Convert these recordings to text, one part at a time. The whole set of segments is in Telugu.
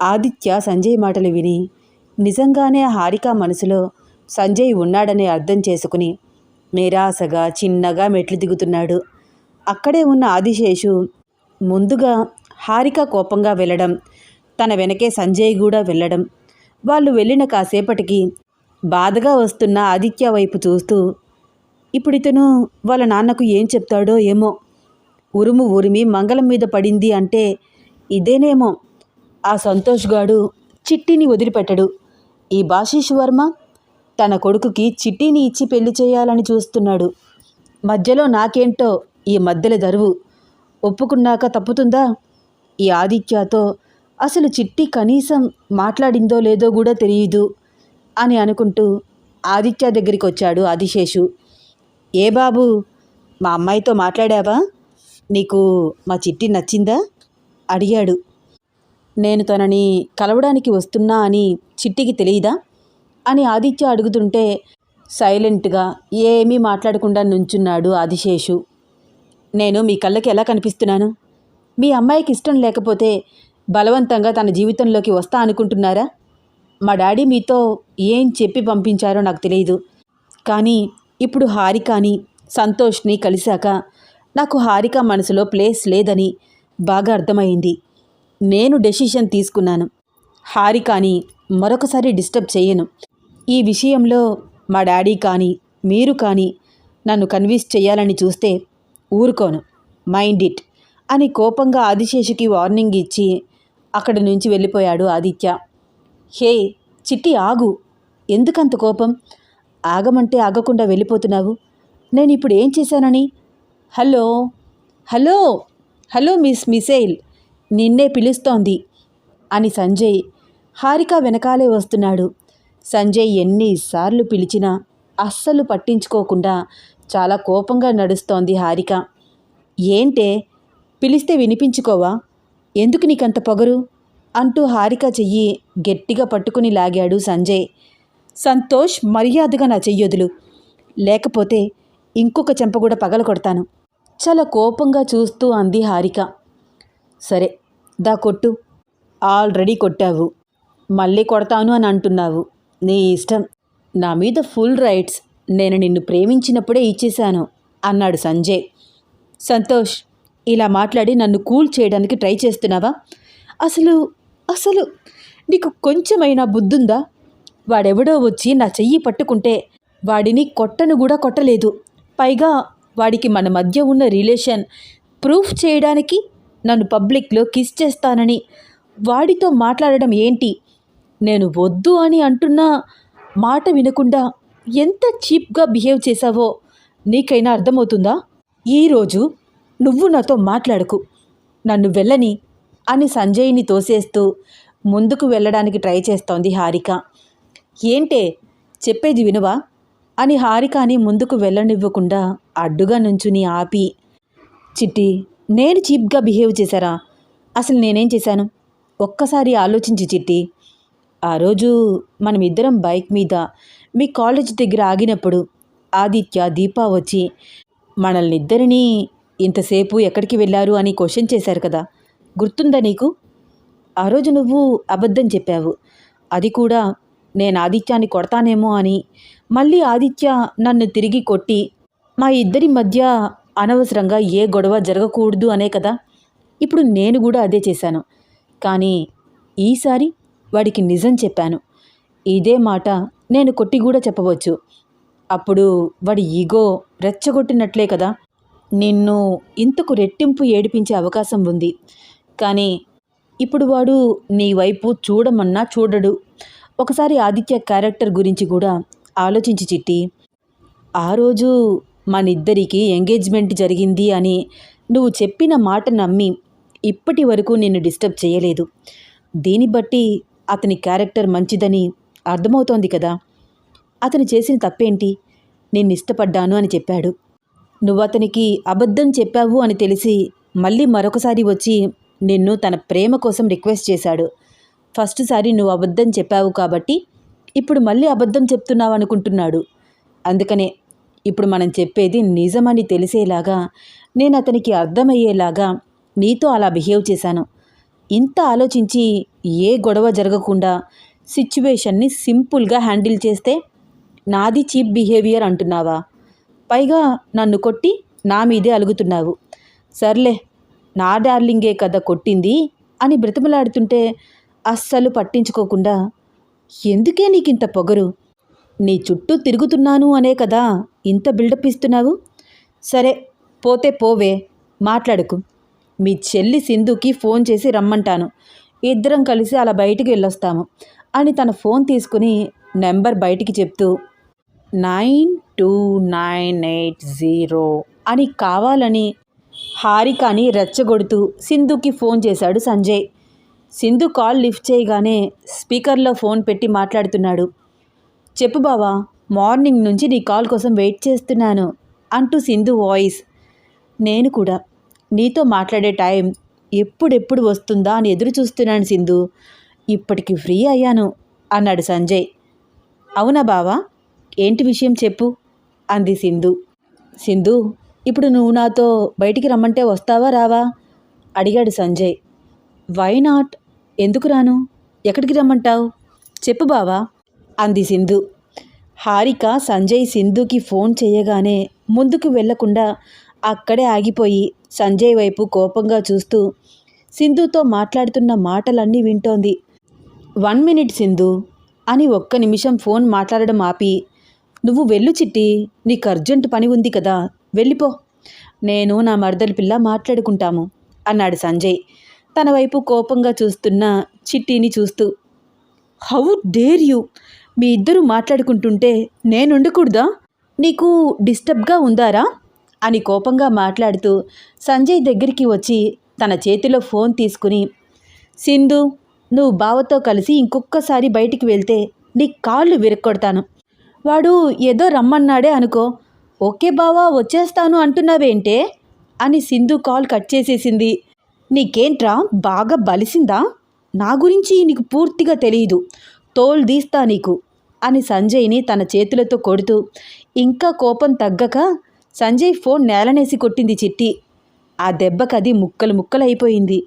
ఆదిత్య సంజయ్ మాటలు విని నిజంగానే హారిక మనసులో సంజయ్ ఉన్నాడని అర్థం చేసుకుని నిరాశగా చిన్నగా మెట్లు దిగుతున్నాడు. అక్కడే ఉన్న ఆదిశేషు ముందుగా హారిక కోపంగా వెళ్ళడం తన వెనకే సంజయ్ కూడా వెళ్ళడం. వాళ్ళు వెళ్ళిన కాసేపటికి బాధగా వస్తున్న ఆదిత్య వైపు చూస్తూ ఇప్పుడు ఇతను వాళ్ళ నాన్నకు ఏం చెప్తాడో ఏమో? ఉరుము ఉరిమి మంగళం మీద పడింది అంటే ఇదేనేమో? ఆ సంతోష్ గాడు చిట్టిని వదిలిపెట్టడు. ఈ బాషీష్ వర్మ తన కొడుకుకి చిట్టిని ఇచ్చి పెళ్ళి చేయాలని చూస్తున్నాడు. మధ్యలో నాకేంటో ఈ మధ్యల దరువు. ఒప్పుకున్నాక తప్పుతుందా? ఈ ఆదిత్యతో అసలు చిట్టి కనీసం మాట్లాడిందో లేదో కూడా తెలియదు అని అనుకుంటూ ఆదిత్య దగ్గరికి వచ్చాడు ఆదిశేషు. ఏ బాబు మా అమ్మాయితో మాట్లాడావా? నీకు మా చిట్టి నచ్చిందా? అడిగాడు. నేను తనని కలవడానికి వస్తున్నా అని చిట్టికి తెలియదా అని ఆదిత్య అడుగుతుంటే సైలెంట్గా ఏమీ మాట్లాడకుండా నుంచున్నాడు ఆదిశేషు. నేను మీ కళ్ళకి ఎలా కనిపిస్తున్నాను? మీ అమ్మాయికి ఇష్టం లేకపోతే బలవంతంగా తన జీవితంలోకి వస్తా అనుకుంటున్నారా? మా డాడీ మీతో ఏం చెప్పి పంపించారో నాకు తెలియదు కానీ ఇప్పుడు హారికాని సంతోష్ని కలిశాక నాకు హారిక మనసులో ప్లేస్ లేదని బాగా అర్థమైంది. నేను డెసిషన్ తీసుకున్నాను. హారి కానీ మరొకసారి డిస్టర్బ్ చేయను. ఈ విషయంలో మా డాడీ కానీ మీరు కానీ నన్ను కన్విన్స్ చేయాలని చూస్తే ఊరుకోను. మైండ్ ఇట్ అని కోపంగా ఆదిశేషుకి వార్నింగ్ ఇచ్చి అక్కడి నుంచి వెళ్ళిపోయాడు ఆదిత్య. హే చిట్టి ఆగు. ఎందుకంత కోపం? ఆగమంటే ఆగకుండా వెళ్ళిపోతున్నావు. నేను ఇప్పుడు ఏం చేశానని? Hello hello hello miss missile. నిన్నే పిలుస్తోంది అని సంజయ్ హారిక వెనకాలే వస్తున్నాడు. సంజయ్ ఎన్నిసార్లు పిలిచినా అస్సలు పట్టించుకోకుండా చాలా కోపంగా నడుస్తోంది హారిక. ఏంటే? పిలిస్తే వినిపించుకోవా? ఎందుకు నీకంత పొగరు? అంటూ హారిక చెయ్యి గట్టిగా పట్టుకుని లాగాడు సంజయ్. సంతోష్ మర్యాదగా నా చెయ్యొదులు లేకపోతే ఇంకొక చెంప కూడా పగల కొడతాను చాలా కోపంగా చూస్తూ అంది హారిక. సరే దా కొట్టు. ఆల్రెడీ కొట్టావు. మళ్ళీ కొడతాను అని అంటున్నావు. నీ ఇష్టం. నా మీద ఫుల్ రైట్స్. నేను నిన్ను ప్రేమించినప్పుడే ఇచ్చేశాను అన్నాడు సంజయ్. సంతోష్ ఇలా మాట్లాడి నన్ను కూల్ చేయడానికి ట్రై చేస్తున్నావా? అసలు అసలు నీకు కొంచెమైనా బుద్ధుందా? వాడెవడో వచ్చి నా చెయ్యి పట్టుకుంటే వాడిని కొట్టను కూడా కొట్టలేదు. పైగా వాడికి మన మధ్య ఉన్న రిలేషన్ ప్రూఫ్ చేయడానికి నన్ను పబ్లిక్లో కిస్ చేస్తానని వాడితో మాట్లాడడం ఏంటి? నేను వద్దు అని అంటున్నా మాట వినకుండా ఎంత చీప్గా బిహేవ్ చేశావో నీకైనా అర్థమవుతుందా? ఈరోజు నువ్వు నాతో మాట్లాడకు. నన్ను వెళ్ళని అని సంజయ్ని తోసేస్తూ ముందుకు వెళ్ళడానికి ట్రై చేస్తోంది హారిక. ఏంటే? చెప్పేది వినువా? అని హారికాని ముందుకు వెళ్ళనివ్వకుండా అడ్డుగా నుంచుని ఆపి చిట్టి నేను చీప్గా బిహేవ్ చేశారా? అసలు నేనేం చేశాను? ఒక్కసారి ఆలోచించి చిట్టి. ఆ రోజు మనమిద్దరం బైక్ మీద మీ కాలేజ్ దగ్గర ఆగినప్పుడు ఆదిత్య దీపా వచ్చి మనల్ని ఇద్దరినీ ఇంతసేపు ఎక్కడికి వెళ్ళారు అని క్వశ్చన్ చేశారు కదా. గుర్తుందా నీకు? ఆ రోజు నువ్వు అబద్ధం చెప్పావు. అది కూడా నేను ఆదిత్యాన్ని కొడతానేమో అని. మళ్ళీ ఆదిత్య నన్ను తిరిగి కొట్టి మా ఇద్దరి మధ్య అనవసరంగా ఏ గొడవ జరగకూడదు అనే కదా. ఇప్పుడు నేను కూడా అదే చేశాను. కానీ ఈసారి వాడికి నిజం చెప్పాను. ఇదే మాట నేను కొట్టి కూడా చెప్పవచ్చు. అప్పుడు వాడి ఈగో రెచ్చగొట్టినట్లే కదా. నిన్ను ఇంతకు రెట్టింపు ఏడిపించే అవకాశం ఉంది. కానీ ఇప్పుడు వాడు నీ వైపు చూడమన్నా చూడడు. ఒకసారి ఆదిత్య క్యారెక్టర్ గురించి కూడా ఆలోచించి చిట్టి ఆ రోజు మనిద్దరికీ ఎంగేజ్మెంట్ జరిగింది అని నువ్వు చెప్పిన మాట నమ్మి ఇప్పటి వరకు నిన్ను డిస్టర్బ్ చేయలేదు. దీన్ని బట్టి అతని క్యారెక్టర్ మంచిదని అర్థమవుతోంది కదా? అతను చేసిన తప్పేంటి? నేను ఇష్టపడ్డాను అని చెప్పాడు. నువ్వు అతనికి అబద్ధం చెప్పావు అని తెలిసి మళ్ళీ మరొకసారి వచ్చి నిన్ను తన ప్రేమ కోసం రిక్వెస్ట్ చేశాడు. ఫస్ట్ సారి నువ్వు అబద్ధం చెప్పావు కాబట్టి ఇప్పుడు మళ్ళీ అబద్ధం చెప్తున్నావు అనుకుంటున్నాడు అందుకనే ఇప్పుడు మనం చెప్పేది నిజమని తెలిసేలాగా నేను అతనికి అర్థమయ్యేలాగా నీతో అలా బిహేవ్ చేశాను. ఇంత ఆలోచించి ఏ గొడవ జరగకుండా సిచ్యువేషన్ని సింపుల్గా హ్యాండిల్ చేస్తే నాది చీప్ బిహేవియర్ అంటున్నావా? పైగా నన్ను కొట్టి నా మీదే అలుగుతున్నావు. సర్లే నా డార్లింగే కదా కొట్టింది అని బ్రతిమలాడుతుంటే అస్సలు పట్టించుకోకుండా ఎందుకే నీకింత పొగరు? నీ చుట్టూ తిరుగుతున్నాను అనే కదా ఇంత బిల్డప్ ఇస్తున్నావు? సరే పోతే పోవే మాట్లాడుకు. మీ చెల్లి సింధుకి ఫోన్ చేసి రమ్మంటాను. ఇద్దరం కలిసి అలా బయటికి వెళ్ళొస్తాము. అని తన ఫోన్ తీసుకుని నెంబర్ బయటికి చెప్తూ nine two nine eight zero అని కావాలని హారికాని రెచ్చగొడుతూ సింధుకి ఫోన్ చేశాడు సంజయ్. సింధు కాల్ లిఫ్ట్ చేయగానే స్పీకర్లో ఫోన్ పెట్టి మాట్లాడుతున్నాడు. చెప్పు బావా మార్నింగ్ నుంచి నీ కాల్ కోసం వెయిట్ చేస్తున్నాను అంటూ సింధు వాయిస్. నేను కూడా. నీతో మాట్లాడే టైం ఎప్పుడెప్పుడు వస్తుందా అని ఎదురు చూస్తున్నాను సింధు. ఇప్పటికి ఫ్రీ అయ్యాను అన్నాడు సంజయ్. అవునా బావా? ఏంటి విషయం చెప్పు అంది సింధు. సింధు ఇప్పుడు నువ్వు నాతో బయటికి రమ్మంటే వస్తావా రావా? అడిగాడు సంజయ్. వై నాట్ ఎందుకు రాను? ఎక్కడికి రమ్మంటావు? చెప్పు బావా. అంది సింధు. హారిక సంజయ్ సింధుకి ఫోన్ చేయగానే ముందుకు వెళ్ళకుండా అక్కడే ఆగిపోయి సంజయ్ వైపు కోపంగా చూస్తూ సింధుతో మాట్లాడుతున్న మాటలన్నీ వింటోంది. వన్ మినిట్ సింధు అని ఒక్క నిమిషం ఫోన్ మాట్లాడడం ఆపి నువ్వు వెళ్ళు చిట్టి నీకు అర్జెంట్ పని ఉంది కదా వెళ్ళిపో. నేను నా మరదలి పిల్ల మాట్లాడుకుంటాము అన్నాడు సంజయ్. తన వైపు కోపంగా చూస్తున్న చిట్టిని చూస్తూ హౌ డేర్ యూ మీ ఇద్దరు మాట్లాడుకుంటుంటే నేను ఉండకూడదా? నీకు డిస్టర్బ్గా ఉందారా? అని కోపంగా మాట్లాడుతూ సంజయ్ దగ్గరికి వచ్చి తన చేతిలో ఫోన్ తీసుకుని సింధు నువ్వు బావతో కలిసి ఇంకొక్కసారి బయటికి వెళ్తే నీ కాళ్ళు విరక్కొడతాను. వాడు ఏదో రమ్మన్నాడే అనుకో ఓకే బావా వచ్చేస్తాను అంటున్నావేంటే? అని సింధు కాల్ కట్ చేసేసింది. నీకేంట్రా బాగా బలిసిందా? నా గురించి నీకు పూర్తిగా తెలియదు తోలు తీస్తా నీకు అని సంజయ్ని తన చేతులతో కొడుతూ. ఇంకా కోపం తగ్గక సంజయ్ ఫోన్ నేలనేసి కొట్టింది చిట్టి. ఆ దెబ్బకది ముక్కలు ముక్కలైపోయింది.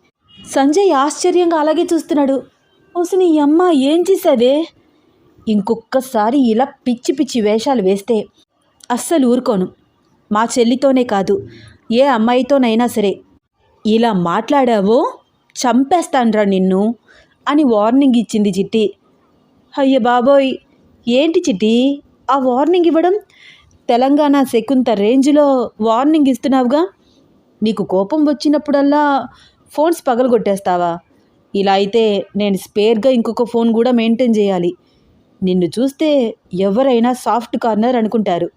సంజయ్ ఆశ్చర్యంగా అలాగే చూస్తున్నాడు. ఓసిని అమ్మ ఏం చేసావే ఇంకొక్కసారి ఇలా పిచ్చి పిచ్చి వేషాలు వేస్తే అస్సలు ఊరుకోను. మా చెల్లితోనే కాదు ఏ అమ్మాయితోనైనా సరే. ఇలా మాట్లాడావో? చంపేస్తాన్రా నిన్ను అని వార్నింగ్ ఇచ్చింది చిట్టి. అయ్య బాబోయ్ ఏంటి చిట్టి? ఆ వార్నింగ్ ఇవ్వడం? తెలంగాణ శకుంత రేంజ్లో వార్నింగ్ ఇస్తున్నావుగా? నీకు కోపం వచ్చినప్పుడల్లా ఫోన్స్ పగలగొట్టేస్తావా? ఇలా అయితే నేను స్పేర్గా ఇంకొక ఫోన్ కూడా మెయింటైన్ చేయాలి. నిన్ను చూస్తే ఎవరైనా సాఫ్ట్ కార్నర్ అనుకుంటారు.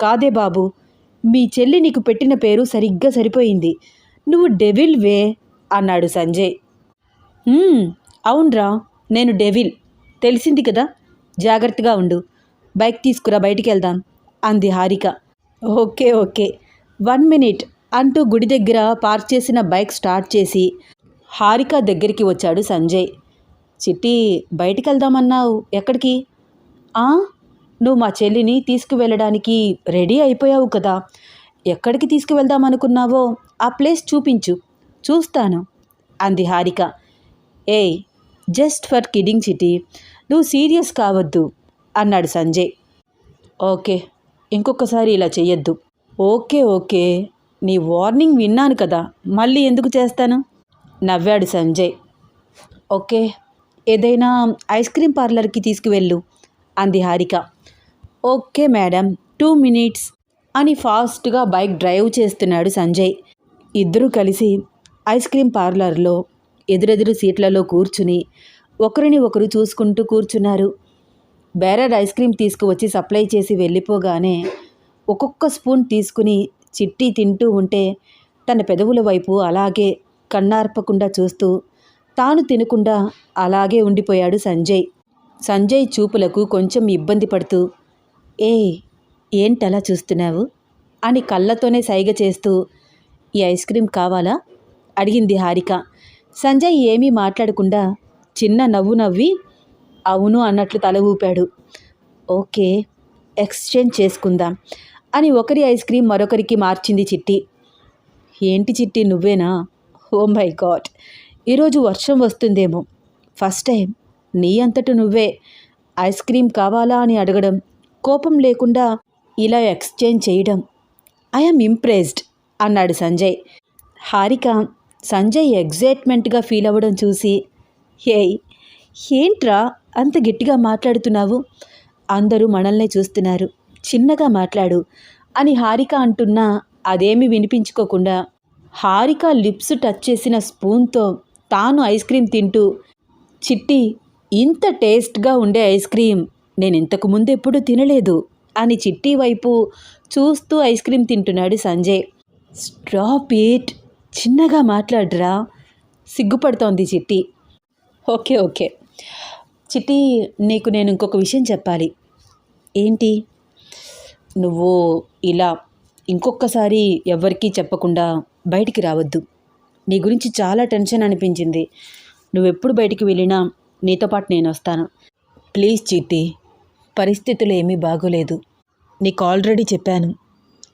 కాదే బాబు మీ చెల్లి నీకు పెట్టిన పేరు సరిగ్గా సరిపోయింది. నువ్వు డెవిల్ వే అన్నాడు సంజయ్. అవునరా నేను డెవిల్. తెలిసింది కదా. జాగ్రత్తగా ఉండు. బైక్ తీసుకురా బయటికి వెళ్దాం. అంది Harika. Okay okay. One minute అంటూ గుడి దగ్గర పార్క్ చేసిన బైక్ స్టార్ట్ చేసి హారిక దగ్గరికి వచ్చాడు సంజయ్. చిట్టి బయటికి వెళ్దామన్నావు? ఎక్కడికి? "ఆ, నువ్వు మా చెల్లిని తీసుకువెళ్ళడానికి రెడీ అయిపోయావు కదా. ఎక్కడికి తీసుకువెళ్దామనుకున్నావో ఆ ప్లేస్ చూపించు. చూస్తాను అంది హారిక. ఏయ్ జస్ట్ ఫర్ కిడింగ్ చిటి నువ్వు సీరియస్ కావద్దు అన్నాడు సంజయ్. ఓకే ఇంకొకసారి ఇలా చెయ్యొద్దు. ఓకే ఓకే నీ వార్నింగ్ విన్నాను కదా మళ్ళీ ఎందుకు చేస్తాను? నవ్వాడు సంజయ్. ఓకే ఏదైనా ఐస్ క్రీమ్ పార్లర్కి తీసుకువెళ్ళు అంది Harika. Okay madam two minutes అని ఫాస్ట్గా బైక్ డ్రైవ్ చేస్తున్నాడు సంజయ్. ఇద్దరూ కలిసి ఐస్ క్రీమ్ పార్లర్లో ఎదురెదురు సీట్లలో కూర్చుని ఒకరిని ఒకరు చూసుకుంటూ కూర్చున్నారు. బేరర్ ఐస్ క్రీమ్ తీసుకువచ్చి సప్లై చేసి వెళ్ళిపోగానే ఒక్కొక్క స్పూన్ తీసుకుని చిట్టి తింటూ ఉంటే తన పెదవుల వైపు అలాగే కన్నార్పకుండా చూస్తూ తాను తినకుండా అలాగే ఉండిపోయాడు సంజయ్. సంజయ్ చూపులకు కొంచెం ఇబ్బంది పడుతూ ఏ ఏంటలా చూస్తున్నావు? అని కళ్ళతోనే సైగ చేస్తూ ఈ ఐస్ క్రీం కావాలా? అడిగింది హారిక. సంజయ్ ఏమీ మాట్లాడకుండా చిన్న నవ్వు నవ్వి అవును అన్నట్లు తల ఊపాడు. ఓకే ఎక్స్చేంజ్ చేసుకుందాం అని ఒకరి ఐస్ క్రీమ్ మరొకరికి మార్చింది చిట్టి. ఏంటి చిట్టి నువ్వేనా? ఓ మై గాడ్ ఈరోజు వర్షం వస్తుందేమో. ఫస్ట్ టైం నీ అంతట నువ్వే ఐస్ క్రీమ్ కావాలా అని అడగడం కోపం లేకుండా ఇలా ఎక్స్చేంజ్ చేయడం. ఐఎమ్ ఇంప్రెస్డ్ అన్నాడు సంజయ్. హారిక సంజయ్ ఎగ్జైట్మెంట్గా ఫీల్ అవ్వడం చూసి హేయ్ ఏంట్రా అంత గట్టిగా మాట్లాడుతున్నావు? అందరూ మనల్నే చూస్తున్నారు. చిన్నగా మాట్లాడు అని హారిక అంటున్నా అదేమి వినిపించుకోకుండా. హారిక లిప్స్ టచ్ చేసిన స్పూన్తో తాను ఐస్ క్రీం తింటూ చిట్టి ఇంత టేస్ట్గా ఉండే ఐస్ క్రీం నేను ఇంతకు ముందు ఎప్పుడూ తినలేదు అని చిట్టి వైపు చూస్తూ ఐస్ క్రీం తింటున్నాడు సంజయ్. Stop it! చిన్నగా మాట్లాడరా? సిగ్గుపడుతోంది చిట్టి. Okay okay. చిట్టి నీకు నేను ఇంకొక విషయం చెప్పాలి. ఏంటి? నువ్వు ఇలా ఇంకొకసారి ఎవ్వరికీ చెప్పకుండా బయటికి రావద్దు. నీ గురించి చాలా టెన్షన్ అనిపించింది. నువ్వెప్పుడు బయటికి వెళ్ళినా నీతో పాటు నేను వస్తాను. ప్లీజ్ చిట్టి పరిస్థితులు ఏమీ బాగోలేదు. నీకు ఆల్రెడీ చెప్పాను.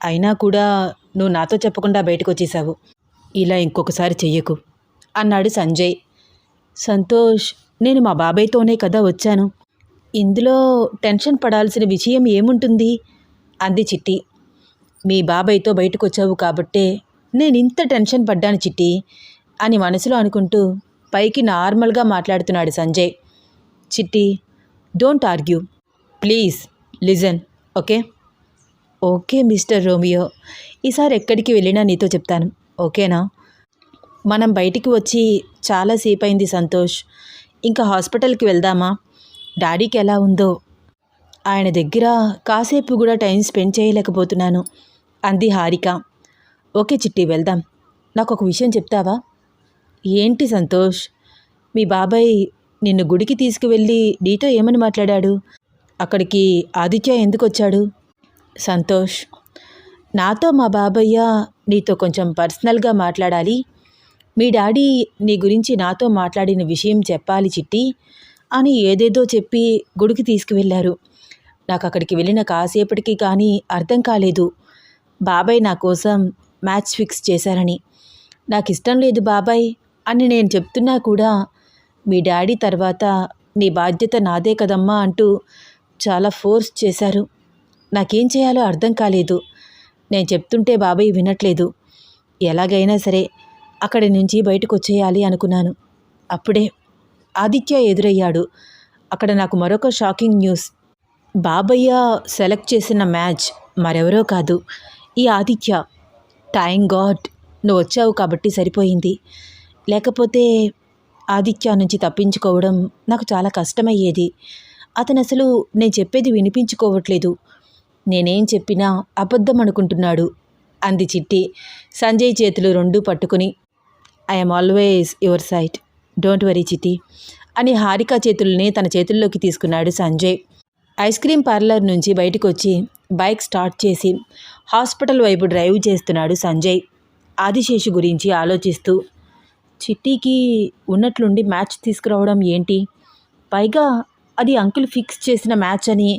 అయినా కూడా నువ్వు నాతో చెప్పకుండా బయటకు వచ్చేసావు ఇలా ఇంకొకసారి చెయ్యకు అన్నాడు సంజయ్. సంతోష్ నేను మా బాబాయ్తోనే కదా వచ్చాను. ఇందులో టెన్షన్ పడాల్సిన విషయం ఏముంటుంది? అంది చిట్టి. మీ బాబాయ్తో బయటకు వచ్చావు కాబట్టే నేను ఇంత టెన్షన్ పడ్డాను చిట్టి అని మనసులో అనుకుంటూ పైకి నార్మల్గా మాట్లాడుతున్నాడు Sanjay. Chitti don't argue. Please listen okay? Okay mister Romeo. ఈసారి ఎక్కడికి వెళ్ళినా నీతో చెప్తాను. ఓకేనా? మనం బయటికి వచ్చి చాలాసేపు అయింది సంతోష్. ఇంకా హాస్పిటల్కి వెళ్దామా? డాడీకి ఎలా ఉందో? ఆయన దగ్గర కాసేపు కూడా టైం స్పెండ్ చేయలేకపోతున్నాను. అంది హారిక. ఓకే చిట్టి వెళ్దాం. నాకు ఒక విషయం చెప్తావా? ఏంటి సంతోష్? మీ బాబాయ్ నిన్ను గుడికి తీసుకువెళ్ళి నీతో ఏమని మాట్లాడాడు? అక్కడికి ఆదిత్య ఎందుకు వచ్చాడు సంతోష్. నాతో మా బాబయ్య నీతో కొంచెం పర్సనల్గా మాట్లాడాలి. మీ డాడీ నీ గురించి నాతో మాట్లాడిన విషయం చెప్పాలి చిట్టి అని ఏదేదో చెప్పి గుడికి తీసుకువెళ్ళారు. నాకు అక్కడికి వెళ్ళిన కాసేపటికి కానీ అర్థం కాలేదు. బాబాయ్ నా కోసం మ్యాచ్ ఫిక్స్ చేశారని. నాకు ఇష్టం లేదు బాబాయ్ అని నేను చెప్తున్నా కూడా మీ డాడీ తర్వాత నీ బాధ్యత నాదే కదమ్మా అంటూ చాలా ఫోర్స్ చేశారు. నాకేం చేయాలో అర్థం కాలేదు. నేను చెప్తుంటే బాబాయ్ వినట్లేదు. ఎలాగైనా సరే అక్కడి నుంచి బయటకు వచ్చేయాలి అనుకున్నాను. అప్పుడే ఆదిత్య ఎదురయ్యాడు. అక్కడ నాకు మరొక షాకింగ్ న్యూస్. బాబయ్య సెలెక్ట్ చేసిన మ్యాచ్ మరెవరో కాదు ఈ ఆదిత్య. థ్యాంక్ గాడ్ నువ్వు వచ్చావు కాబట్టి సరిపోయింది. లేకపోతే ఆదిత్య నుంచి తప్పించుకోవడం నాకు చాలా కష్టమయ్యేది. అతను అసలు నేను చెప్పేది వినిపించుకోవట్లేదు. నేనేం చెప్పినా అబద్ధం అనుకుంటున్నాడు అంది చిట్టి. సంజయ్ చేతులు రెండు పట్టుకుని I'm always your side don't worry చిట్టి అని హారిక చేతుల్ని తన చేతుల్లోకి తీసుకున్నాడు సంజయ్. ఐస్ క్రీం పార్లర్ నుంచి బయటకు వచ్చి బైక్ స్టార్ట్ చేసి హాస్పిటల్ వైపు డ్రైవ్ చేస్తున్నాడు సంజయ్. ఆదిశేషు గురించి ఆలోచిస్తూ చిట్టీకి ఉన్నట్లుండి మ్యాచ్ తీసుకురావడం ఏంటి? పైగా అది అంకుల్ ఫిక్స్ చేసిన మ్యాచ్ అని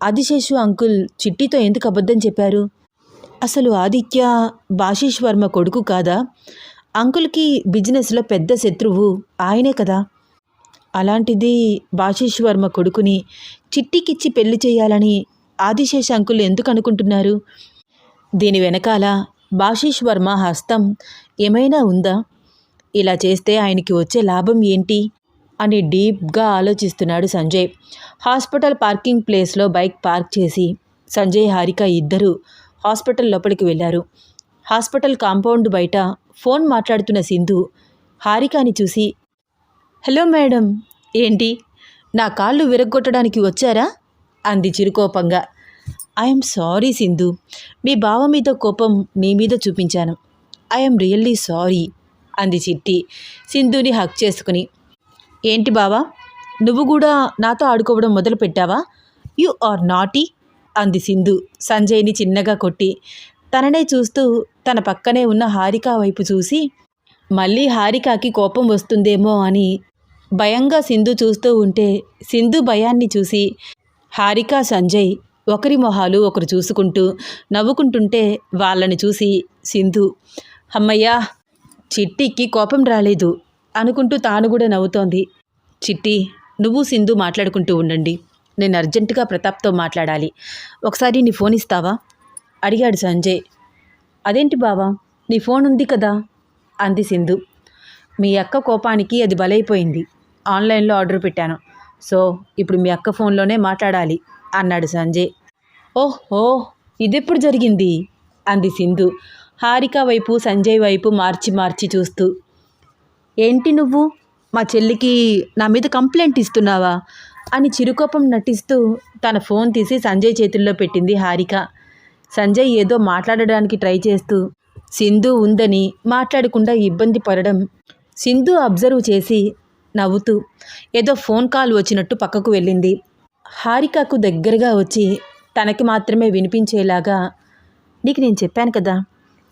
ఆదిశేషు అంకుల్ చిట్టితో ఎందుకు అబద్ధం చెప్పారు? అసలు ఆదిత్య భాషీష్ వర్మ కొడుకు కాదా? అంకుల్కి బిజినెస్లో పెద్ద శత్రువు ఆయనే కదా. అలాంటిది భాషీష్ వర్మ కొడుకుని చిట్టికిచ్చి పెళ్ళి చేయాలని ఆదిశేష అంకుల్ ఎందుకు అనుకుంటున్నారు? దీని వెనకాల భాషీష్ వర్మ హస్తం ఏమైనా ఉందా? ఇలా చేస్తే ఆయనకి వచ్చే లాభం ఏంటి? అని డీప్గా ఆలోచిస్తున్నాడు సంజయ్. హాస్పిటల్ పార్కింగ్ ప్లేస్లో బైక్ పార్క్ చేసి సంజయ్ హారిక ఇద్దరు హాస్పిటల్ లోపలికి వెళ్ళారు. హాస్పిటల్ కాంపౌండ్ బయట ఫోన్ మాట్లాడుతున్న సింధు హారికాని చూసి హలో మేడం ఏంటి? నా కాళ్ళు విరగ్గొట్టడానికి వచ్చారా? అంది చిరుకోపంగా. ఐఎమ్ సారీ సింధు మీ బావ మీద కోపం నీ మీద చూపించాను. ఐఎమ్ రియల్లీ సారీ అంది చిట్టి. సింధుని హక్ చేసుకుని ఏంటి బావా? నువ్వు కూడా నాతో ఆడుకోవడం మొదలు పెట్టావా యు ఆర్ నాటీ అంది సింధు సంజయ్ని చిన్నగా కొట్టి. తననే చూస్తూ తన పక్కనే ఉన్న హారిక వైపు చూసి మళ్ళీ హారికాకి కోపం వస్తుందేమో అని భయంగా సింధు చూస్తూ ఉంటే సింధు భయాన్ని చూసి హారిక సంజయ్ ఒకరి మొహాలు ఒకరు చూసుకుంటూ నవ్వుకుంటుంటే వాళ్ళని చూసి సింధు అమ్మయ్యా చిట్టికి కోపం రాలేదు అనుకుంటూ తాను కూడా నవ్వుతోంది. చిట్టి నువ్వు సింధు మాట్లాడుకుంటూ ఉండండి. నేను అర్జెంటుగా ప్రతాప్తో మాట్లాడాలి. ఒకసారి నీ ఫోన్ ఇస్తావా? అడిగాడు సంజయ్. అదేంటి బావా? నీ ఫోన్ ఉంది కదా? అంది సింధు. మీ అక్క కోపానికి అది బలైపోయింది. ఆన్లైన్లో ఆర్డర్ పెట్టాను. సో ఇప్పుడు మీ అక్క ఫోన్లోనే మాట్లాడాలి అన్నాడు సంజయ్. ఓహో ఇదెప్పుడు జరిగింది? అంది సింధు. హారిక వైపు సంజయ్ వైపు మార్చి మార్చి చూస్తూ. ఏంటి నువ్వు? మా చెల్లికి నా మీద కంప్లైంట్ ఇస్తున్నావా? అని చిరుకోపం నటిస్తూ తన ఫోన్ తీసి సంజయ్ చేతుల్లో పెట్టింది హారిక. సంజయ్ ఏదో మాట్లాడడానికి ట్రై చేస్తూ సింధు ఉందని మాట్లాడకుండా ఇబ్బంది పడడం సింధు అబ్జర్వ్ చేసి నవ్వుతూ ఏదో ఫోన్ కాల్ వచ్చినట్టు పక్కకు వెళ్ళింది. హారికకు దగ్గరగా వచ్చి తనకి మాత్రమే వినిపించేలాగా నీకు నేను చెప్పాను కదా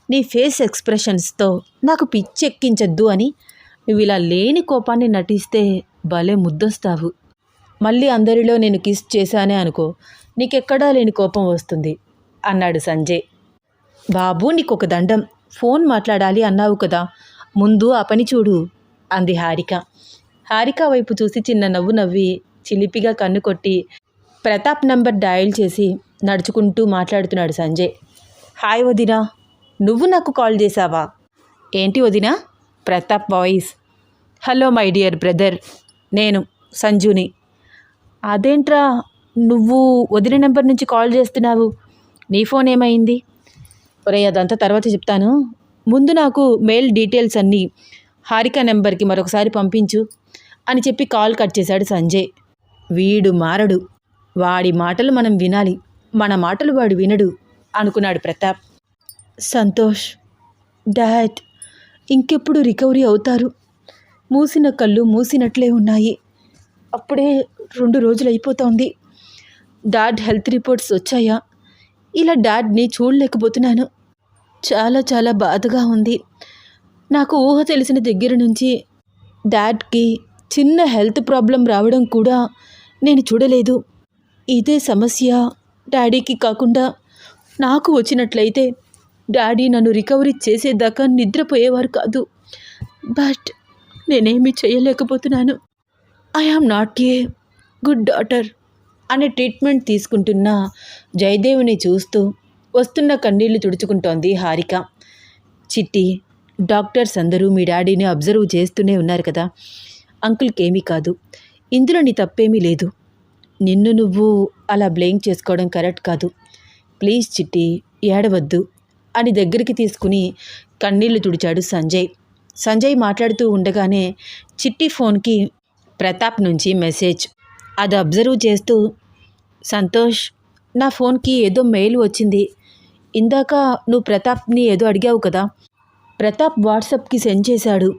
నీ ఫేస్ ఎక్స్ప్రెషన్స్తో నాకు పిచ్చెక్కించద్దు అని నువ్వు ఇలా లేని కోపాన్ని నటిస్తే భలే ముద్దొస్తావు. మళ్ళీ అందరిలో నేను కిస్ చేశానే అనుకో నీకెక్కడా లేని కోపం వస్తుంది అన్నాడు సంజయ్. బాబు నీకు ఒక దండం ఫోన్ మాట్లాడాలి అన్నావు కదా ముందు ఆ పని చూడు అంది హారిక. హారిక వైపు చూసి చిన్న నవ్వు నవ్వి చిలిపిగా కన్ను కొట్టి ప్రతాప్ నంబర్ డయల్ చేసి నడుచుకుంటూ మాట్లాడుతున్నాడు సంజయ్. హాయ్ వదినా నువ్వు నాకు కాల్ చేశావా? ఏంటి వదినా? Pratap voice. Hello my dear brother. నేను సంజుని. అదేంట్రా నువ్వు వదిన నెంబర్ నుంచి కాల్ చేస్తున్నావు. నీ ఫోన్ ఏమైంది? ఒరే అదంతా తర్వాత చెప్తాను. ముందు నాకు మెయిల్ డీటెయిల్స్ అన్నీ హారిక నెంబర్కి మరొకసారి పంపించు అని చెప్పి కాల్ కట్ చేశాడు సంజయ్. వీడు మారడు. వాడి మాటలు మనం వినాలి. మన మాటలు వాడు వినడు అనుకున్నాడు ప్రతాప్. సంతోష్. డాడ్. ఇంకెప్పుడు రికవరీ అవుతారు? మూసిన కళ్ళు మూసినట్లే ఉన్నాయి. అప్పుడే రెండు రోజులు అయిపోతోంది. డాడ్ హెల్త్ రిపోర్ట్స్ వచ్చాయా? ఇలా డాడ్ని చూడలేకపోతున్నాను. చాలా చాలా బాధగా ఉంది. నాకు ఊహ తెలిసిన దగ్గర నుంచి డాడ్కి చిన్న హెల్త్ ప్రాబ్లం రావడం కూడా నేను చూడలేదు. ఇదే సమస్య డాడీకి కాకుండా నాకు వచ్చినట్లయితే డాడీ నన్ను రికవరీ చేసేదాకా నిద్రపోయేవారు కాదు. బట్ నేనేమీ చేయలేకపోతున్నాను. I am not a good daughter అనే ట్రీట్మెంట్ తీసుకుంటున్న జయదేవుని చూస్తూ వస్తున్న కన్నీళ్ళు తుడుచుకుంటోంది హారిక. చిట్టి డాక్టర్స్ అందరూ మీ డాడీని అబ్జర్వ్ చేస్తూనే ఉన్నారు కదా. అంకుల్కి ఏమీ కాదు. ఇందులో నీ తప్పేమీ లేదు. నిన్ను నువ్వు అలా బ్లేమ్ చేసుకోవడం కరెక్ట్ కాదు. ప్లీజ్ చిట్టి ఏడవద్దు. అని దగ్గరికి తీసుకుని కన్నీళ్ళు తుడిచాడు సంజయ్. సంజయ్ మాట్లాడుతూ ఉండగానే చిట్టి ఫోన్కి ప్రతాప్ నుంచి మెసేజ్. అది అబ్జర్వ్ చేస్తూ సంతోష్ నా ఫోన్కి ఏదో మెయిల్ వచ్చింది. ఇందాక నువ్వు ప్రతాప్ని ఏదో అడిగావు కదా. ప్రతాప్ వాట్సాప్కి సెండ్ చేశాడు.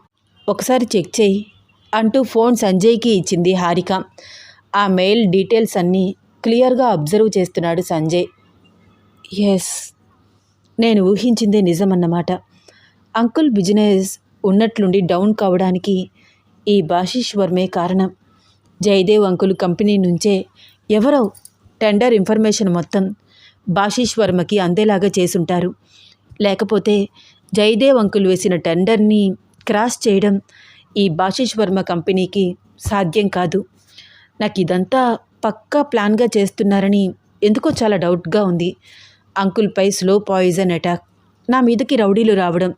ఒకసారి చెక్ చేయి అంటూ ఫోన్ సంజయ్కి ఇచ్చింది హారిక. ఆ మెయిల్ డీటెయిల్స్ అన్నీ క్లియర్గా అబ్జర్వ్ చేస్తున్నాడు సంజయ్. ఎస్ నేను ఊహించిందే నిజమన్నమాట. అంకుల్ బిజినెస్ ఉన్నట్లుండి డౌన్ కావడానికి ఈ భాషీశ్వర్మే కారణం. జయదేవ్ అంకుల్ కంపెనీ నుంచే ఎవరో టెండర్ ఇన్ఫర్మేషన్ మొత్తం భాషీష్ వర్మకి అందేలాగా చేసుంటారు. లేకపోతే జయదేవ్ అంకుల్ వేసిన టెండర్ని క్రాస్ చేయడం ఈ భాషీష్ వర్మ కంపెనీకి సాధ్యం కాదు. నాకు ఇదంతా పక్కా ప్లాన్గా చేస్తున్నారని ఎందుకో చాలా డౌట్గా ఉంది. అంకుల్పై స్లో పాయిజన్ అటాక్. నా మీదకి రౌడీలు రావడం.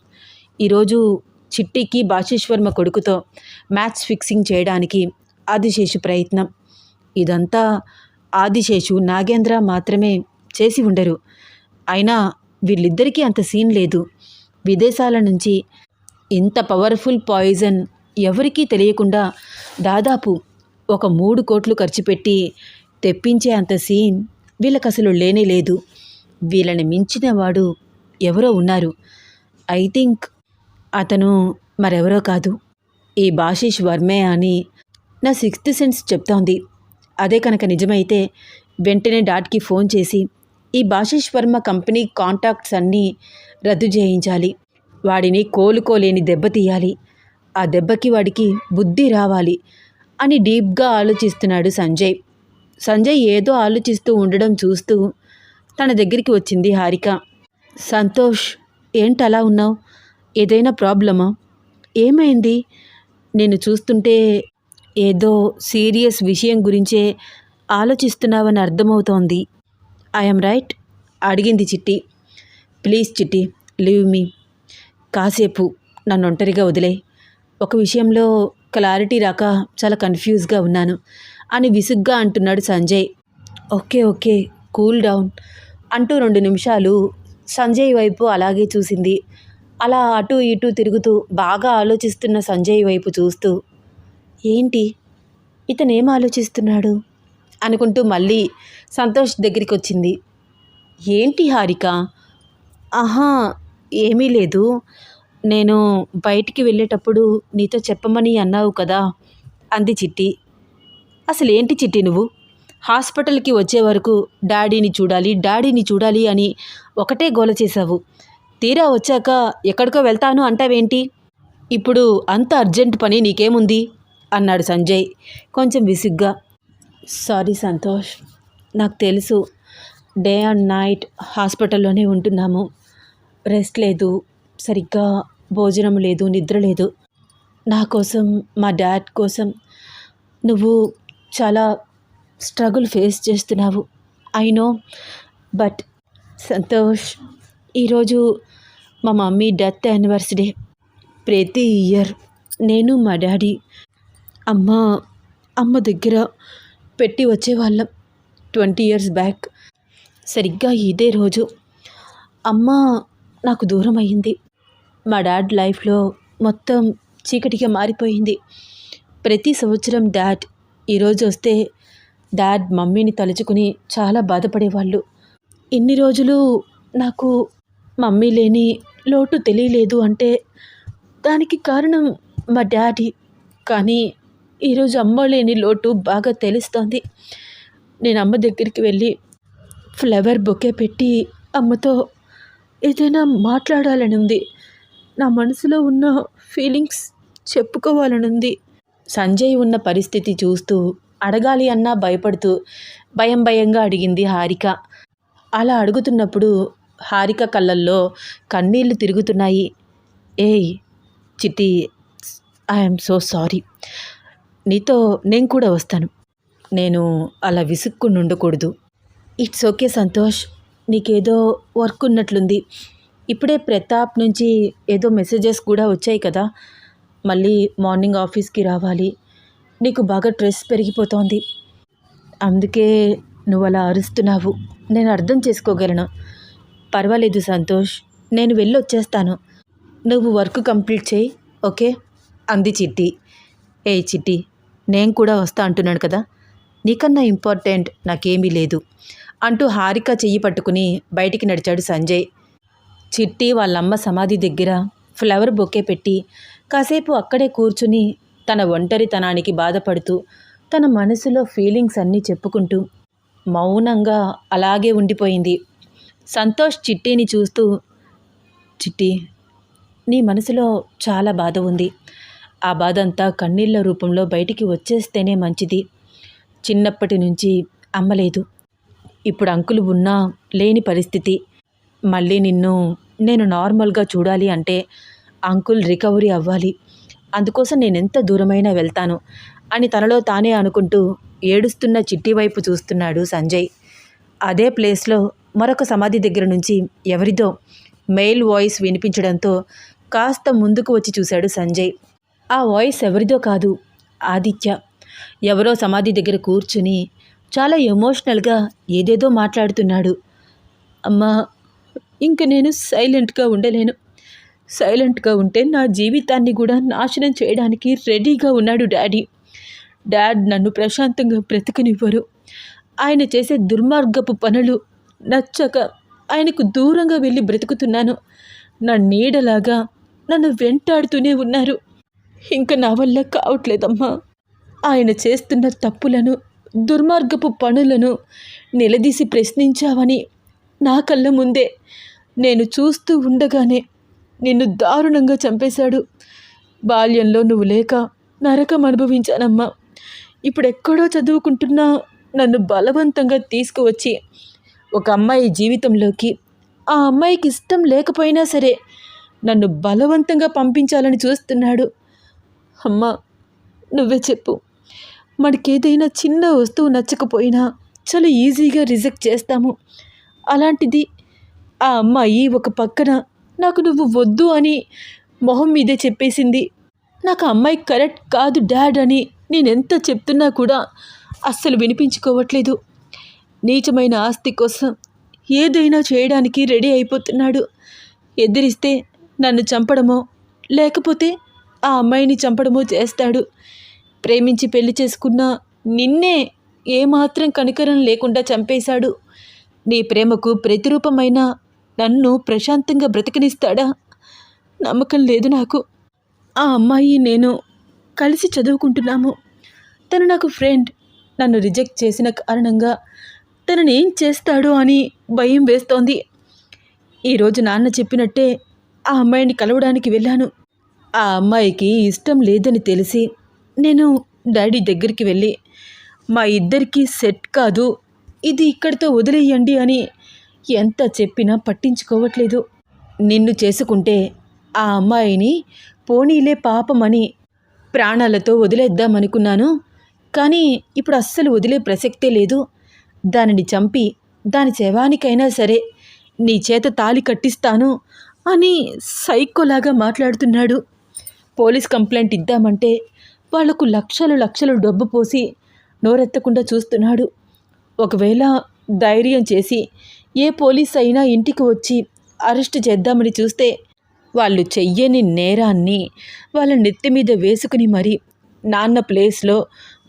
ఈరోజు చిట్టికి బాషేశ్వర్మ కొడుకుతో మ్యాచ్ ఫిక్సింగ్ చేయడానికి ఆదిశేషు ప్రయత్నం. ఇదంతా ఆదిశేషు నాగేంద్ర మాత్రమే చేసి ఉండరు. అయినా వీళ్ళిద్దరికీ అంత సీన్ లేదు. విదేశాల నుంచి ఇంత పవర్ఫుల్ పాయిజన్ ఎవరికీ తెలియకుండా దాదాపు ఒక మూడు కోట్లు ఖర్చు పెట్టి తెప్పించే అంత సీన్ వీళ్ళకసలు లేనే లేదు. వీళ్ళని మించిన వాడు ఎవరో ఉన్నారు. ఐ థింక్ అతను మరెవరో కాదు. ఈ భాషిష్ వర్మే అని నా సిక్స్త్ సెన్స్ చెప్తోంది. అదే కనుక నిజమైతే వెంటనే డాట్కి ఫోన్ చేసి ఈ భాషిష్ వర్మ కంపెనీ కాంటాక్ట్స్ అన్నీ రద్దు చేయించాలి. వాడిని కోలుకోలేని దెబ్బతీయాలి ఆ దెబ్బకి వాడికి బుద్ధి రావాలి అని డీప్గా ఆలోచిస్తున్నాడు సంజయ్. సంజయ్ ఏదో ఆలోచిస్తూ ఉండడం చూస్తూ తన దగ్గరికి వచ్చింది హారిక. సంతోష్ ఏంటలా ఉన్నావు? ఏదైనా ప్రాబ్లమా? ఏమైంది? నేను చూస్తుంటే ఏదో సీరియస్ విషయం గురించే ఆలోచిస్తున్నావని అర్థమవుతోంది. ఐఎమ్ రైట్ అడిగింది చిట్టి. ప్లీజ్ చిట్టి లీవ్ మీ. కాసేపు నన్ను ఒంటరిగా వదిలే. ఒక విషయంలో క్లారిటీ రాక చాలా కన్ఫ్యూజ్గా ఉన్నాను అని విసుగ్గా అంటున్నాడు Sanjay. Okay okay cool down. అంటూ రెండు నిమిషాలు సంజయ్ వైపు అలాగే చూసింది. అలా అటు ఇటు తిరుగుతూ బాగా ఆలోచిస్తున్న సంజయ్ వైపు చూస్తూ ఏంటి? ఇతనేం ఆలోచిస్తున్నాడు? అనుకుంటూ మళ్ళీ సంతోష్ దగ్గరికి వచ్చింది ఏంటి హారిక? ఆహా ఏమీ లేదు. నేను బయటికి వెళ్ళేటప్పుడు నీతో చెప్పమని అన్నావు కదా అంది చిట్టి. అసలు ఏంటి చిట్టి నువ్వు? హాస్పిటల్కి వచ్చే వరకు డాడీని చూడాలి డాడీని చూడాలి అని ఒకటే గోల చేశావు. తీరా వచ్చాక ఎక్కడికో వెళ్తాను అంటావేంటి? ఇప్పుడు అంత అర్జెంట్ పని నీకేముంది? అన్నాడు సంజయ్ కొంచెం విసుగ్గా. సారీ సంతోష్ నాకు తెలుసు డే అండ్ నైట్ హాస్పిటల్లోనే ఉంటున్నాము. రెస్ట్ లేదు సరిగ్గా భోజనం లేదు నిద్ర లేదు. నా కోసం మా డాడ్ కోసం నువ్వు చాలా స్ట్రగుల్ ఫేస్ చేస్తున్నావు. ఐ నో బట్ సంతోష్ ఈరోజు మా మమ్మీ డెత్ యానివర్సరీ. ప్రతి ఇయర్ నేను మా డాడీ అమ్మ అమ్మ దగ్గర పెట్టి వచ్చేవాళ్ళం ట్వంటీ ఇయర్స్ బ్యాక్. సరిగ్గా ఇదే రోజు అమ్మ నాకు దూరం అయ్యింది మా డాడ్ లైఫ్లో మొత్తం చీకటిగా మారిపోయింది. ప్రతి సంవత్సరం డాడ్ ఈరోజు వస్తే డాడ్ మమ్మీని తలుచుకుని చాలా బాధపడేవాళ్ళు. ఇన్ని రోజులు నాకు మమ్మీ లేని లోటు తెలియలేదు అంటే దానికి కారణం మా డాడీ. కానీ ఈరోజు అమ్మ లేని లోటు బాగా తెలుస్తోంది. నేను అమ్మ దగ్గరికి వెళ్ళి ఫ్లవర్ బొకే పెట్టి అమ్మతో ఏదైనా మాట్లాడాలని ఉంది నా మనసులో ఉన్న ఫీలింగ్స్ చెప్పుకోవాలని ఉంది సంజయ్ ఉన్న పరిస్థితి చూస్తూ అడగాలి అన్నా భయపడుతూ భయం భయంగా అడిగింది హారిక. అలా అడుగుతున్నప్పుడు హారిక కళ్ళల్లో కన్నీళ్ళు తిరుగుతున్నాయి. ఏయ్ చిట్టి ఐఎమ్ సో సారీ నీతో నేను కూడా వస్తాను. నేను అలా విసుక్కుని ఉండకూడదు ఇట్స్ ఓకే సంతోష్. నీకేదో వర్క్ ఉన్నట్లుంది. ఇప్పుడే ప్రతాప్ నుంచి ఏదో మెసేజెస్ కూడా వచ్చాయి కదా. మళ్ళీ మార్నింగ్ ఆఫీస్కి రావాలి. నీకు బాగా స్ట్రెస్ పెరిగిపోతోంది. అందుకే నువ్వు అలా అరుస్తున్నావు. నేను అర్థం చేసుకోగలను. పర్వాలేదు సంతోష్ నేను వెళ్ళి వచ్చేస్తాను నువ్వు వర్క్ కంప్లీట్ చేయి ఓకే? అంది చిట్టి. ఏ చిట్టి నేను కూడా వస్తా అంటున్నాను కదా? నీకన్నా ఇంపార్టెంట్ నాకేమీ లేదు అంటూ హారిక చెయ్యి పట్టుకుని బయటికి నడిచాడు సంజయ్. చిట్టి వాళ్ళమ్మ సమాధి దగ్గర ఫ్లవర్ బొకే పెట్టి కాసేపు అక్కడే కూర్చుని తన ఒంటరితనానికి బాధపడుతూ తన మనసులో ఫీలింగ్స్ అన్నీ చెప్పుకుంటూ మౌనంగా అలాగే ఉండిపోయింది. సంతోష్ చిట్టిని చూస్తూ చిట్టి నీ మనసులో చాలా బాధ ఉంది. ఆ బాధ అంతా కన్నీళ్ళ రూపంలో బయటికి వచ్చేస్తేనే మంచిది. చిన్నప్పటి నుంచి అమ్మలేదు. ఇప్పుడు అంకులు ఉన్నా లేని పరిస్థితి. మళ్ళీ నిన్ను నేను నార్మల్గా చూడాలి అంటే అంకుల్ రికవరీ అవ్వాలి. అందుకోసం నేను ఎంత దూరమైనా వెళ్తాను అని తనలో తానే అనుకుంటూ ఏడుస్తున్న చిట్టి వైపు చూస్తున్నాడు సంజయ్. అదే ప్లేస్లో మరొక సమాధి దగ్గర నుంచి ఎవరిదో మెయిల్ వాయిస్ వినిపించడంతో కాస్త ముందుకు వచ్చి చూశాడు సంజయ్. ఆ వాయిస్ ఎవరిదో కాదు ఆదిత్య. ఎవరో సమాధి దగ్గర కూర్చుని చాలా ఎమోషనల్గా ఏదేదో మాట్లాడుతున్నాడు. అమ్మా ఇంక నేను సైలెంట్గా ఉండలేను. సైలెంట్గా ఉంటే నా జీవితాన్ని కూడా నాశనం చేయడానికి రెడీగా ఉన్నాడు డాడీ. డాడ్ నన్ను ప్రశాంతంగా బ్రతకనివ్వరు. ఆయన చేసే దుర్మార్గపు పనులు నచ్చక ఆయనకు దూరంగా వెళ్ళి బ్రతుకుతున్నాను. నా నీడలాగా నన్ను వెంటాడుతూనే ఉన్నారు. ఇంకా నా వల్ల కావట్లేదమ్మా. ఆయన చేస్తున్న తప్పులను దుర్మార్గపు పనులను నిలదీసి ప్రశ్నించావని నా కళ్ళ ముందే నేను చూస్తూ ఉండగానే నిన్ను దారుణంగా చంపేశాడు. బాల్యంలో నువ్వు లేక నరకం అనుభవించానమ్మా. ఇప్పుడెక్కడో చదువుకుంటున్నా నన్ను బలవంతంగా తీసుకువచ్చి ఒక అమ్మాయి జీవితంలోకి ఆ అమ్మాయికి ఇష్టం లేకపోయినా సరే నన్ను బలవంతంగా పంపించాలని చూస్తున్నాడు. అమ్మా నువ్వే చెప్పు. మనకేదైనా చిన్న వస్తువు నచ్చకపోయినా చాలా ఈజీగా రిజెక్ట్ చేస్తాము. అలాంటిది ఆ అమ్మాయి ఒక పక్కన నాకు నువ్వు వద్దు అని మొహం మీదే చెప్పేసింది. నాకు అమ్మాయి కరెక్ట్ కాదు డాడ్ అని నేనెంత చెప్తున్నా కూడా అస్సలు వినిపించుకోవట్లేదు. నీచమైన ఆస్తి కోసం ఏదైనా చేయడానికి రెడీ అయిపోతున్నాడు. ఎదిరిస్తే నన్ను చంపడమో లేకపోతే ఆ అమ్మాయిని చంపడమో చేస్తాడు. ప్రేమించి పెళ్ళి చేసుకున్న నిన్నే ఏమాత్రం కనికరం లేకుండా చంపేశాడు. నీ ప్రేమకు ప్రతిరూపమైన నన్ను ప్రశాంతంగా బ్రతకనిస్తాడా? నమ్మకం లేదు నాకు. ఆ అమ్మాయి నేను కలిసి చదువుకుంటున్నాము. తను నాకు ఫ్రెండ్. నన్ను రిజెక్ట్ చేసిన కారణంగా తనని ఏం చేస్తాడో అని భయం వేస్తోంది. ఈరోజు నాన్న చెప్పినట్టే ఆ అమ్మాయిని కలవడానికి వెళ్ళాను. ఆ అమ్మాయికి ఇష్టం లేదని తెలిసి నేను డాడీ దగ్గరికి వెళ్ళి మా ఇద్దరికీ సెట్ కాదు. ఇది ఇక్కడితో వదిలేయండి అని ఎంత చెప్పినా పట్టించుకోవట్లేదు. నిన్ను చేసుకుంటే ఆ అమ్మాయిని పోనీలే పాపమని ప్రాణాలతో వదిలేద్దామనుకున్నాను. కానీ ఇప్పుడు అస్సలు వదిలే ప్రసక్తే లేదు. దానిని చంపి దాని శవానికైనా సరే నీ చేత తాలి కట్టిస్తాను అని సైకోలాగా మాట్లాడుతున్నాడు. పోలీస్ కంప్లైంట్ ఇద్దామంటే వాళ్ళకు లక్షలు లక్షలు డబ్బు పోసి నోరెత్తకుండా చూస్తున్నాడు. ఒకవేళ ధైర్యం చేసి ఏ పోలీస్ అయినా ఇంటికి వచ్చి అరెస్ట్ చేద్దామని చూస్తే వాళ్ళు చెయ్యని నేరాన్ని వాళ్ళ నెత్తి మీద వేసుకుని మరి నాన్న ప్లేస్లో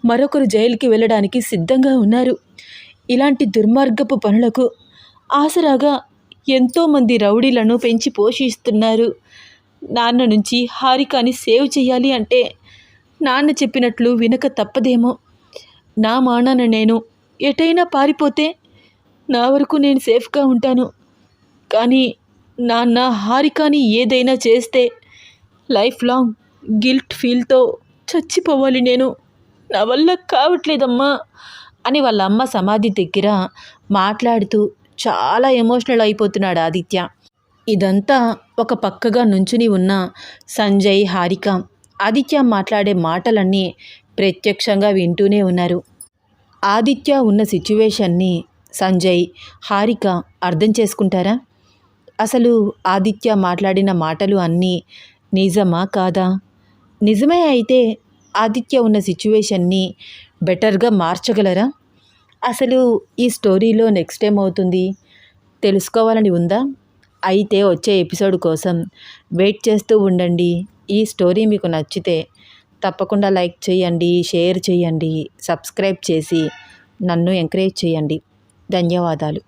మరొకరు జైలుకి వెళ్ళడానికి సిద్ధంగా ఉన్నారు. ఇలాంటి దుర్మార్గపు పనులకు ఆసరాగా ఎంతోమంది రౌడీలను పెంచి పోషిస్తున్నారు. నాన్న నుంచి హారికాని సేవ్ చేయాలి అంటే నాన్న చెప్పినట్లు వినక తప్పదేమో. నా మానాన నేను ఎటైనా పారిపోతే నా వరకు నేను సేఫ్గా ఉంటాను. కానీ నాన్న హారికాని ఏదైనా చేస్తే లైఫ్ లాంగ్ గిల్ట్ ఫీల్తో చచ్చిపోవాలి నేను. నా వల్ల కావట్లేదమ్మా అని వాళ్ళ అమ్మ సమాధి దగ్గర మాట్లాడుతూ చాలా ఎమోషనల్ అయిపోతున్నాడు ఆదిత్య. ఇదంతా ఒక పక్కగా నుంచుని ఉన్న సంజయ్ హారిక ఆదిత్య మాట్లాడే మాటలన్నీ ప్రత్యక్షంగా వింటూనే ఉన్నారు. ఆదిత్య ఉన్న సిచ్యువేషన్ని సంజయ్ హారిక అర్థం చేసుకుంటారా? అసలు ఆదిత్య మాట్లాడిన మాటలు అన్నీ నిజమా కాదా? నిజమే అయితే ఆదిత్య ఉన్న సిచ్యువేషన్ని బెటర్గా మార్చగలరా? అసలు ఈ స్టోరీలో నెక్స్ట్ ఏం అవుతుంది? తెలుసుకోవాలని ఉందా? అయితే వచ్చే ఎపిసోడ్ కోసం వెయిట్ చేస్తూ ఉండండి. ఈ స్టోరీ మీకు నచ్చితే తప్పకుండా లైక్ చేయండి షేర్ చేయండి సబ్స్క్రైబ్ చేసి నన్ను ఎంకరేజ్ చేయండి. ధన్యవాదాలు.